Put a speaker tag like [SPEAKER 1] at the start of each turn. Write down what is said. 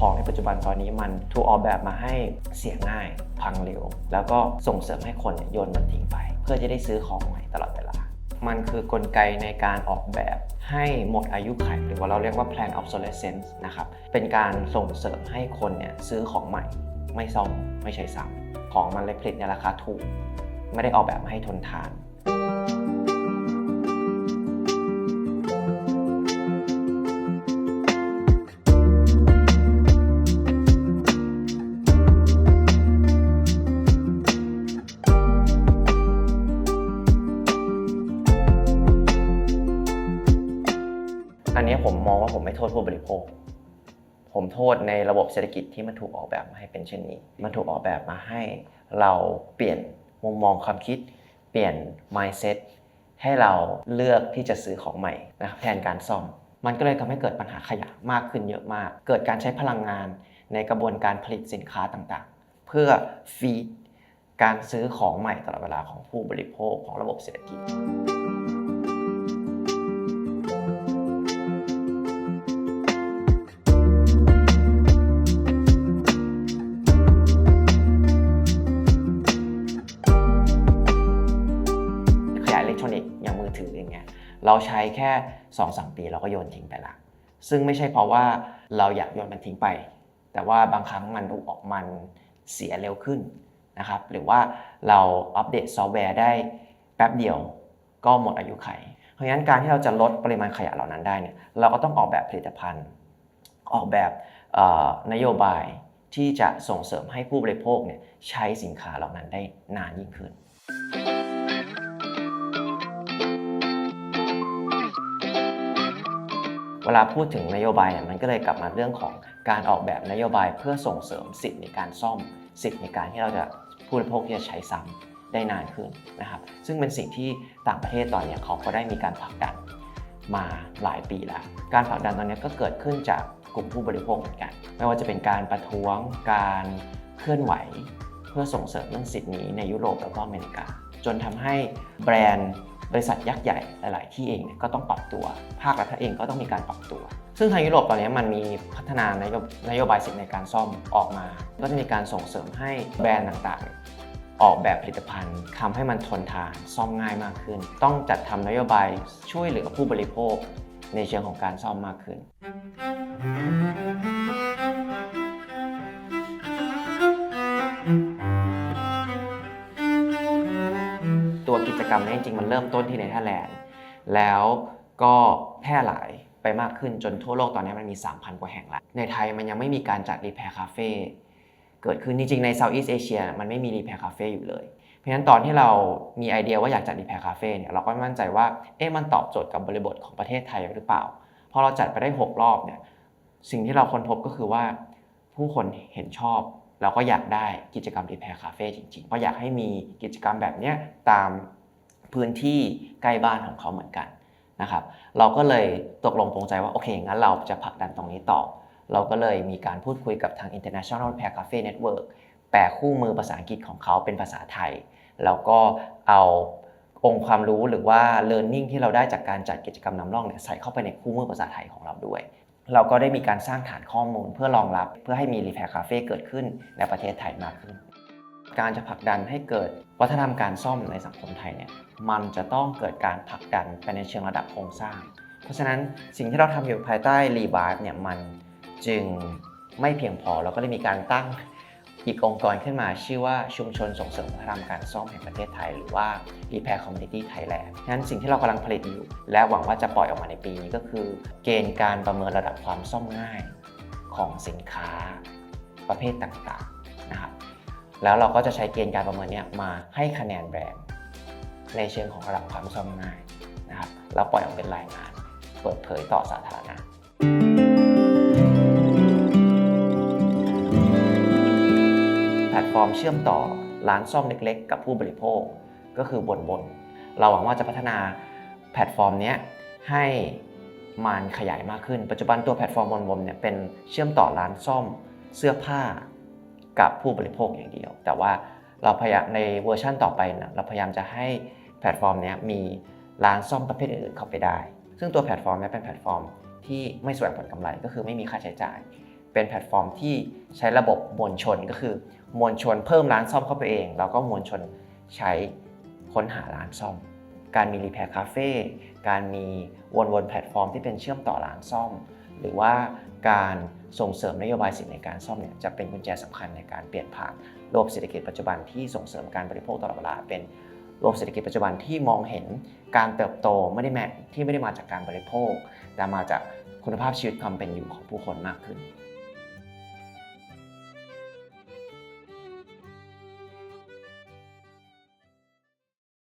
[SPEAKER 1] ของในปัจจุบันตอนนี้มันถูกออกแบบมาให้เสียง่าย พังเร็ว แล้วก็ส่งเสริมให้คนโยนมันทิ้งไป เพื่อจะได้ซื้อของใหม่ตลอดเวลา มันคือกลไกในการออกแบบให้หมดอายุขัยหรือว่าเราเรียกว่า plan obsolescence นะครับเป็นการส่งเสริมให้คนเนี่ยซื้อของใหม่ ไม่ซ่อมไม่ใช้ซ้ำของมันเลยผลิตในราคาถูก ไม่ได้ออกแบบมาให้ทนทาน ผมมองว่าผมไม่โทษผู้บริโภค ผมโทษในระบบเศรษฐกิจที่มันถูกออกแบบมาให้เป็นเช่นนี้ มันถูกออกแบบมาให้เราเปลี่ยนมุมมองความคิด เปลี่ยน mindset ให้เราเลือกที่จะซื้อของใหม่นะครับแทนการซ่อม มันก็เลยทำให้เกิดปัญหาขยะมากขึ้นเยอะมาก เกิดการใช้พลังงานในกระบวนการผลิตสินค้าต่างๆ เพื่อฟีดการซื้อของใหม่ตลอดเวลาของผู้บริโภคของระบบเศรษฐกิจ เราใช้แค่2อสปีเราก็โยนทิ้งไปละซึ่งไม่ใช่เพราะว่าเราอยากโยนมันทิ้งไป แต่ว่าบางครั้งมันถูออกมันเสียเร็วขึ้นนะครับ หรือว่าเราอัปเดตซอฟต์แวร์ได้แป๊บเดียวก็หมดอายุไข เพราะฉะนั้นการที่เราจะลดปริมาณขยะเหล่านั้นได้เนี่ยเราก็ต้องออกแบบผลิตภัณฑ์ ออกแบบนโยบายที่จะส่งเสริมให้ผู้บริโภคเนี่ยใช้สินค้าเหล่านั้นได้นานยิ่งขึ้น ลาพูดถึงนโยบายเนี่ยมันก็เลยกลับมาเรื่องของการออกแบบนโยบายเพื่อส่งเสริมสิทธิ์ในการซ่อม สิทธิ์ในการที่เราจะผู้บริโภคที่จะใช้ซ้ำได้นานขึ้นนะครับซึ่งเป็นสิ่งที่ต่างประเทศตอนนี้เขาก็ได้มีการผลักดันมาหลายปีแล้ว การผลักดันตอนนี้ก็เกิดขึ้นจากกลุ่มผู้บริโภคเหมือนกัน ไม่ว่าจะเป็นการประท้วงการเคลื่อนไหว เพื่อส่งเสริมเรื่องสิทธินี้ในยุโรปแล้วก็อเมริกา จนทำให้แบรนด์ บริษัทยักษ์ใหญ่หลาย ๆ ที่เองเก็ต้องปรับตัว ภาครัฐเองก็ต้องมีการปรับตัว ซึ่งทางยุโรปตอนนี้มันมีพัฒนานโยบนโยบายสิทธิในการซ่อมออกมา ก็จะมีการส่งเสริมให้แบรนด์ต่างๆออกแบบผลิตภัณฑ์ทำให้มันทนทานซ่อมง่ายมากขึ้น ต้องจัดทำนโยบายช่วยเหลือผู้บริโภคในเชิงของการซ่อมมากขึ้น กิจกรรมนี้จริงๆมันเริ่มต้นที่เนเธอร์แลนด์แล้วก็แพร่หลายไปมากขึ้นจนทั่วโลกตอนนี้มันมี 3,000 กว่าแห่งแล้ว ในไทยมันยังไม่มีการจัดรีแพร์คาเฟ่เกิดขึ้นจริงๆในเซาท์อีสเอเชียมันไม่มีรีแพร์คาเฟ่อยู่เลย เพราะฉะนั้นตอนที่เรามีไอเดียว่าอยากจัดรีแพร์คาเฟ่เนี่ยเราก็ม่มั่นใจว่าเอ๊ะมันตอบโจทย์กับบริบทของประเทศไทยหรือเปล่าพอเราจัดไปได้ 6 รอบเนี่ยสิ่งที่เราค้นพบก็คือว่าผู้คนเห็นชอบ แล้วก็อยากได้กิจกรรมรีแพร์คาเฟ่จริงๆ เพราะอยากให้มีกิจกรรมแบบนี้ตามพื้นที่ใกล้บ้านของเขาเหมือนกันนะครับ เราก็เลยตกลงปรงใจว่าโอเคงั้นเราจะผลักดันตรงนี้ต่อ เราก็เลยมีการพูดคุยกับทาง International Repair Cafe Network แปลคู่มือภาษาอังกฤษของเขาเป็นภาษาไทย แล้วก็เอาองค์ความรู้หรือว่า learning ที่เราได้จากการจัดกิจกรรมนำร่องเนี่ยใส่เข้าไปในคู่มือภาษาไทยของเราด้วย เราก็ได้มีการสร้างฐานข้อมูลเพื่อรองรับ เพื่อให้มีรีแฟรคคาเฟ่เกิดขึ้นในประเทศไทยมากขึ้น การจะผลักดันให้เกิดวัฒนธรรมการซ่อมในสังคมไทยเนี่ยมันจะต้องเกิดการผลักดันไปในเชิงระดับโครงสร้าง เพราะฉะนั้นสิ่งที่เราทำอยู่ภายใต้รีบาร์เนี่ยมันจึงไม่เพียงพอเราก็ได้มีการตั้ง อีกองค์กรขึ้นมาชื่อว่าชุมชนส่งเสริมวัฒนธรรมการซ่อมแห่งประเทศไทย หรือว่า Repair Community Thailand งั้นสิ่งที่เรากำลังผลิตอยู่ และหวังว่าจะปล่อยออกมาในปีนี้ก็คือ เกณฑ์การประเมินระดับความซ่อมง่ายของสินค้าประเภทต่างๆนะครับแล้วเราก็จะใช้เกณฑ์การประเมินเนี้มาให้คะแนนแบรนด์ในเชิงของระดับความซ่อมง่ายนะครับแล้วปล่อยออกเป็นรายงาน เปิดเผยต่อสาธารณะ แพลตฟอร์มเชื่อมต่อร้านซ่อมเล็กๆ กับผู้บริโภค ก็คือบนบนเราหวังว่าจะพัฒนาแพลตฟอร์มนี้ให้มันขยายมากขึ้น ปัจจุบันตัวแพลตฟอร์มบนบนเนี่ยเป็นเชื่อมต่อร้านซ่อมเสื้อผ้ากับผู้บริโภคอย่างเดียว แต่ว่าเราพยายามในเวอร์ชั่นต่อไปนะเราพยายามจะให้แพลตฟอร์มนี้มีร้านซ่อมประเภทอื่นๆเข้าไปได้ ซึ่งตัวแพลตฟอร์มเนี้เป็นแพลตฟอร์มที่ไม่แสวงผลกำไรก็คือไม่มีค่าใช้จ่าย เป็นแพลตฟอร์มที่ใช้ระบบมวลชนก็คือ มวลชนเพิ่มร้านซ่อมเข้าไปเอง แล้วก็มวลชนใช้ค้นหาร้านซ่อม การมีรีแพร์คาเฟ่การมีวนๆแพลตฟอร์มที่เป็นเชื่อมต่อร้านซ่อม หรือว่าการส่งเสริมนโยบายสิทธิในการซ่อมเนี่ยจะเป็นกุญแจสำคัญในการเปลี่ยนผ่านโลกเศรษฐกิจปัจจุบันที่ส่งเสริมการบริโภคตลอดเวลาเป็นโลกเศรษฐกิจปัจจุบันที่มองเห็นการเติบโตไม่ได้แม้ที่ไม่ได้มาจากการบริโภค แต่มาจากคุณภาพชีวิตความเป็นอยู่ของผู้คนมากขึ้น